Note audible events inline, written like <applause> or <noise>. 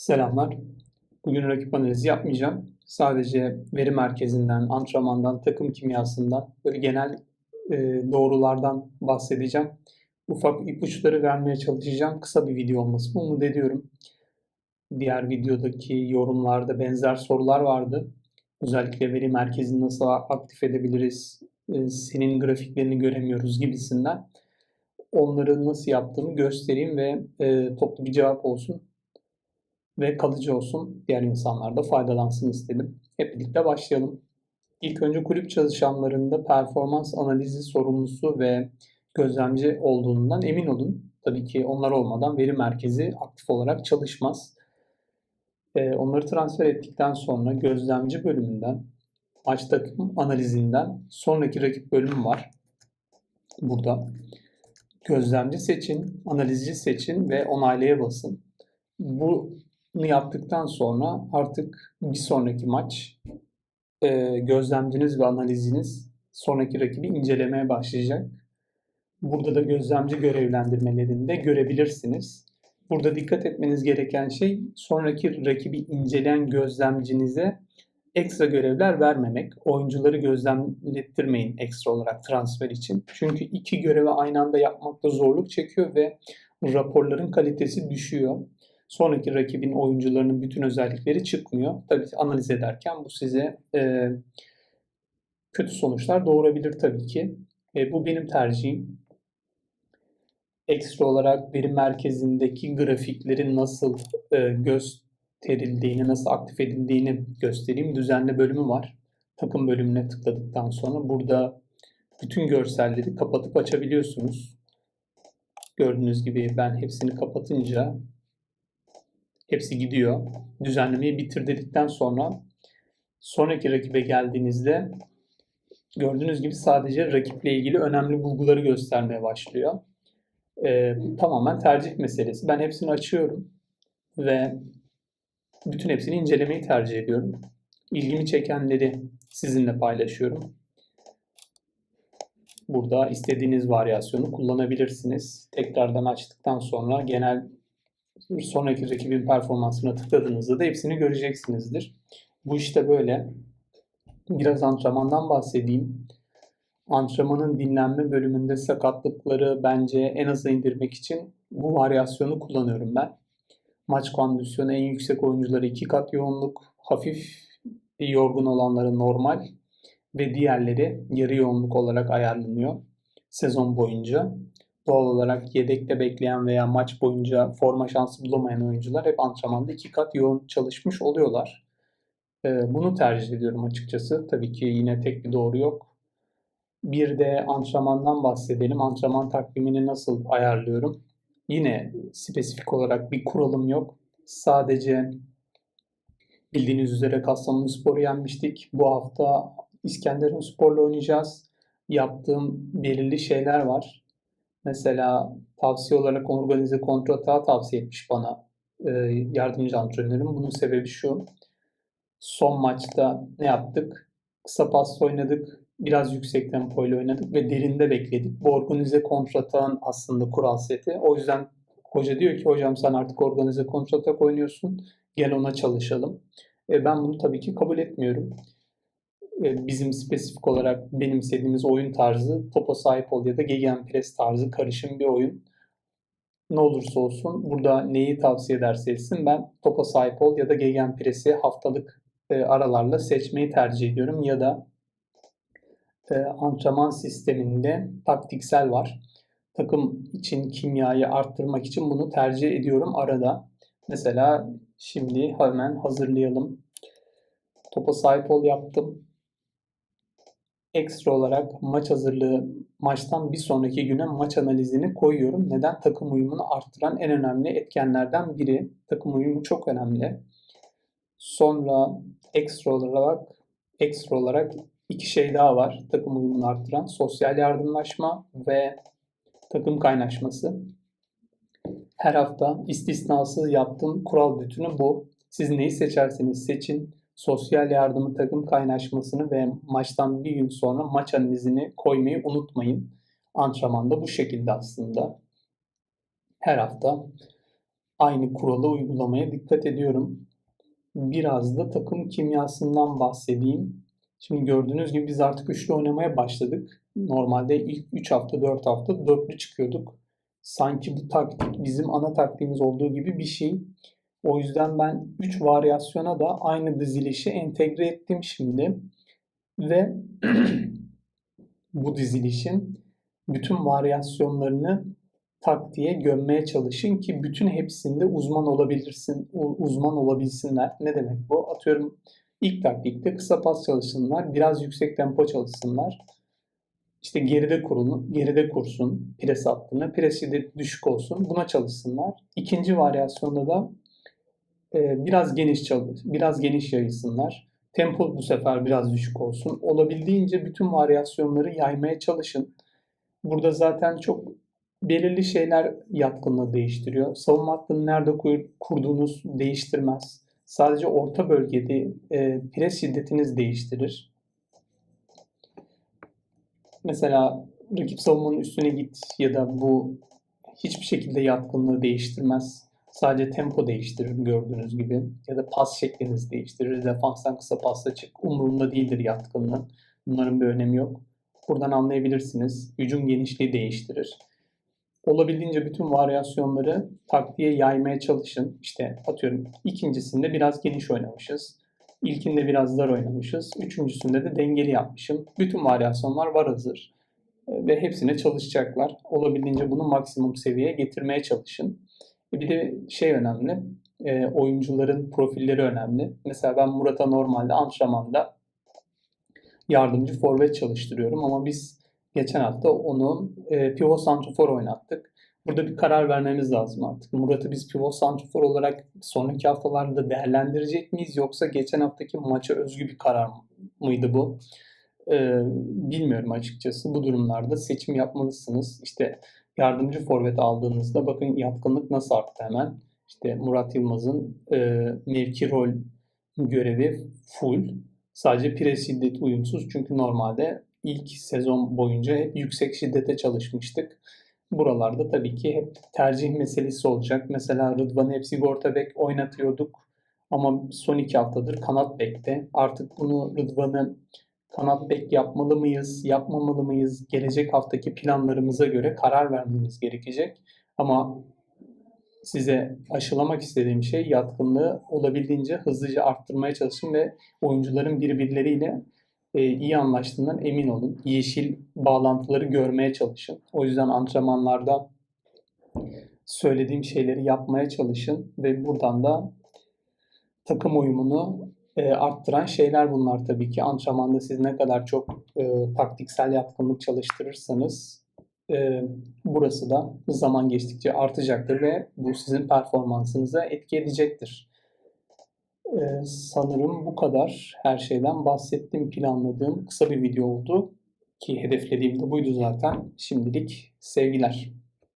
Selamlar. Bugün rakip analizi yapmayacağım. Sadece veri merkezinden, antrenmandan, takım kimyasından, böyle genel e, doğrulardan bahsedeceğim. Ufak ipuçları vermeye çalışacağım. Kısa bir video olması umut ediyorum. Diğer videodaki yorumlarda benzer sorular vardı. Özellikle veri merkezini nasıl aktif edebiliriz, e, senin grafiklerini göremiyoruz gibisinden. Onları nasıl yaptığımı göstereyim ve e, toplu bir cevap olsun ve kalıcı olsun. Diğer insanlar da faydalansın istedim. Hep birlikte başlayalım. İlk önce kulüp çalışanlarında performans analizi sorumlusu ve gözlemci olduğundan emin olun. Tabii ki onlar olmadan veri merkezi aktif olarak çalışmaz. Ee, onları transfer ettikten sonra gözlemci bölümünden, maç takım analizinden sonraki rakip bölümü var. Burada gözlemci seçin, analizci seçin ve onaylaya basın. Bu yaptıktan sonra artık bir sonraki maç e, gözlemciniz ve analiziniz sonraki rakibi incelemeye başlayacak. Burada da gözlemci görevlendirmelerini de görebilirsiniz. Burada dikkat etmeniz gereken şey sonraki rakibi inceleyen gözlemcinize ekstra görevler vermemek. Oyuncuları gözlemlettirmeyin ekstra olarak transfer için. Çünkü iki görevi aynı anda yapmakta zorluk çekiyor ve raporların kalitesi düşüyor sonraki rakibin oyuncularının bütün özellikleri çıkmıyor. Tabii analiz ederken bu size e, kötü sonuçlar doğurabilir tabii ki. E, bu benim tercihim. Ekstra olarak veri merkezindeki grafiklerin nasıl e, gösterildiğini, nasıl aktif edildiğini göstereyim. Düzenli bölümü var. Takım bölümüne tıkladıktan sonra burada bütün görselleri kapatıp açabiliyorsunuz. Gördüğünüz gibi ben hepsini kapatınca Hepsi gidiyor. Düzenlemeyi bitir dedikten sonra sonraki rakibe geldiğinizde gördüğünüz gibi sadece rakiple ilgili önemli bulguları göstermeye başlıyor. Ee, tamamen tercih meselesi. Ben hepsini açıyorum ve bütün hepsini incelemeyi tercih ediyorum. İlgimi çekenleri sizinle paylaşıyorum. Burada istediğiniz varyasyonu kullanabilirsiniz. Tekrardan açtıktan sonra genel sonraki rakibin performansına tıkladığınızda da hepsini göreceksinizdir. Bu işte böyle. Biraz antrenmandan bahsedeyim. Antrenmanın dinlenme bölümünde sakatlıkları bence en aza indirmek için bu varyasyonu kullanıyorum ben. Maç kondisyonu en yüksek oyuncuları iki kat yoğunluk, hafif yorgun olanları normal ve diğerleri yarı yoğunluk olarak ayarlanıyor sezon boyunca doğal olarak yedekte bekleyen veya maç boyunca forma şansı bulamayan oyuncular hep antrenmanda iki kat yoğun çalışmış oluyorlar. Ee, bunu tercih ediyorum açıkçası. Tabii ki yine tek bir doğru yok. Bir de antrenmandan bahsedelim. Antrenman takvimini nasıl ayarlıyorum? Yine spesifik olarak bir kuralım yok. Sadece bildiğiniz üzere Kastamonu Spor'u yenmiştik. Bu hafta İskenderun Spor'la oynayacağız. Yaptığım belirli şeyler var. Mesela tavsiye olarak organize kontratağı tavsiye etmiş bana e, yardımcı antrenörüm. Bunun sebebi şu. Son maçta ne yaptık? Kısa pas oynadık. Biraz yüksek tempoyla oynadık ve derinde bekledik. Bu organize kontratağın aslında kural seti. O yüzden hoca diyor ki hocam sen artık organize kontratak oynuyorsun. Gel ona çalışalım. E, ben bunu tabii ki kabul etmiyorum. E, bizim spesifik olarak benimsediğimiz oyun tarzı topa sahip ol ya da gegenpress tarzı karışım bir oyun. Ne olursa olsun burada neyi tavsiye ederse etsin ben topa sahip ol ya da gegenpress'i haftalık e, aralarla seçmeyi tercih ediyorum ya da e, antrenman sisteminde taktiksel var. Takım için kimyayı arttırmak için bunu tercih ediyorum arada. Mesela şimdi hemen hazırlayalım. Topa sahip ol yaptım ekstra olarak maç hazırlığı maçtan bir sonraki güne maç analizini koyuyorum. Neden? Takım uyumunu arttıran en önemli etkenlerden biri. Takım uyumu çok önemli. Sonra ekstra olarak ekstra olarak iki şey daha var takım uyumunu arttıran. Sosyal yardımlaşma ve takım kaynaşması. Her hafta istisnasız yaptığım kural bütünü bu. Siz neyi seçerseniz seçin sosyal yardımı takım kaynaşmasını ve maçtan bir gün sonra maç analizini koymayı unutmayın. Antrenmanda bu şekilde aslında. Her hafta aynı kuralı uygulamaya dikkat ediyorum. Biraz da takım kimyasından bahsedeyim. Şimdi gördüğünüz gibi biz artık üçlü oynamaya başladık. Normalde ilk 3 hafta 4 hafta dörtlü çıkıyorduk. Sanki bu taktik bizim ana taktiğimiz olduğu gibi bir şey. O yüzden ben 3 varyasyona da aynı dizilişi entegre ettim şimdi. Ve <clears throat> bu dizilişin bütün varyasyonlarını taktiğe gömmeye çalışın ki bütün hepsinde uzman olabilirsin, uzman olabilsinler. Ne demek bu? Atıyorum ilk taktikte kısa pas çalışsınlar, biraz yüksek tempo çalışsınlar. İşte geride kurun, geride kursun pres hattını, pres şiddeti düşük olsun. Buna çalışsınlar. İkinci varyasyonda da e, biraz geniş çalış, biraz geniş yayılsınlar. Tempo bu sefer biraz düşük olsun. Olabildiğince bütün varyasyonları yaymaya çalışın. Burada zaten çok belirli şeyler yatkınlığı değiştiriyor. Savunma hattını nerede kur- kurduğunuz değiştirmez. Sadece orta bölgede e, pres şiddetiniz değiştirir. Mesela rakip savunmanın üstüne git ya da bu hiçbir şekilde yatkınlığı değiştirmez. Sadece tempo değiştirir gördüğünüz gibi. Ya da pas şeklinizi değiştirir. Defanstan kısa pasla çık. Umurunda değildir yatkınlığı. Bunların bir önemi yok. Buradan anlayabilirsiniz. Hücum genişliği değiştirir. Olabildiğince bütün varyasyonları taktiğe yaymaya çalışın. İşte atıyorum ikincisinde biraz geniş oynamışız. İlkinde biraz dar oynamışız. Üçüncüsünde de dengeli yapmışım. Bütün varyasyonlar var hazır. Ve hepsine çalışacaklar. Olabildiğince bunu maksimum seviyeye getirmeye çalışın. Bir de şey önemli. e, oyuncuların profilleri önemli. Mesela ben Murat'a normalde antrenmanda yardımcı forvet çalıştırıyorum ama biz geçen hafta onu e, pivot santrafor oynattık. Burada bir karar vermemiz lazım artık. Murat'ı biz pivot santrafor olarak sonraki haftalarda değerlendirecek miyiz yoksa geçen haftaki maça özgü bir karar mıydı bu? Ee, bilmiyorum açıkçası. Bu durumlarda seçim yapmalısınız. İşte yardımcı forvet aldığınızda bakın yatkınlık nasıl arttı hemen. İşte Murat Yılmaz'ın e, mevki rol görevi full. Sadece pres şiddet uyumsuz. Çünkü normalde ilk sezon boyunca hep yüksek şiddete çalışmıştık. Buralarda tabii ki hep tercih meselesi olacak. Mesela Rıdvan'ı hep sigorta bek oynatıyorduk. Ama son iki haftadır kanat bekte. Artık bunu Rıdvan'ı kanat bek yapmalı mıyız, yapmamalı mıyız? Gelecek haftaki planlarımıza göre karar vermemiz gerekecek. Ama size aşılamak istediğim şey yatkınlığı olabildiğince hızlıca arttırmaya çalışın ve oyuncuların birbirleriyle e, iyi anlaştığından emin olun. Yeşil bağlantıları görmeye çalışın. O yüzden antrenmanlarda söylediğim şeyleri yapmaya çalışın ve buradan da takım uyumunu e, arttıran şeyler bunlar tabii ki. Antrenmanda siz ne kadar çok e, taktiksel yatkınlık çalıştırırsanız e, burası da zaman geçtikçe artacaktır ve bu sizin performansınıza etki edecektir. E, sanırım bu kadar her şeyden bahsettiğim, planladığım kısa bir video oldu ki hedeflediğim de buydu zaten. Şimdilik sevgiler.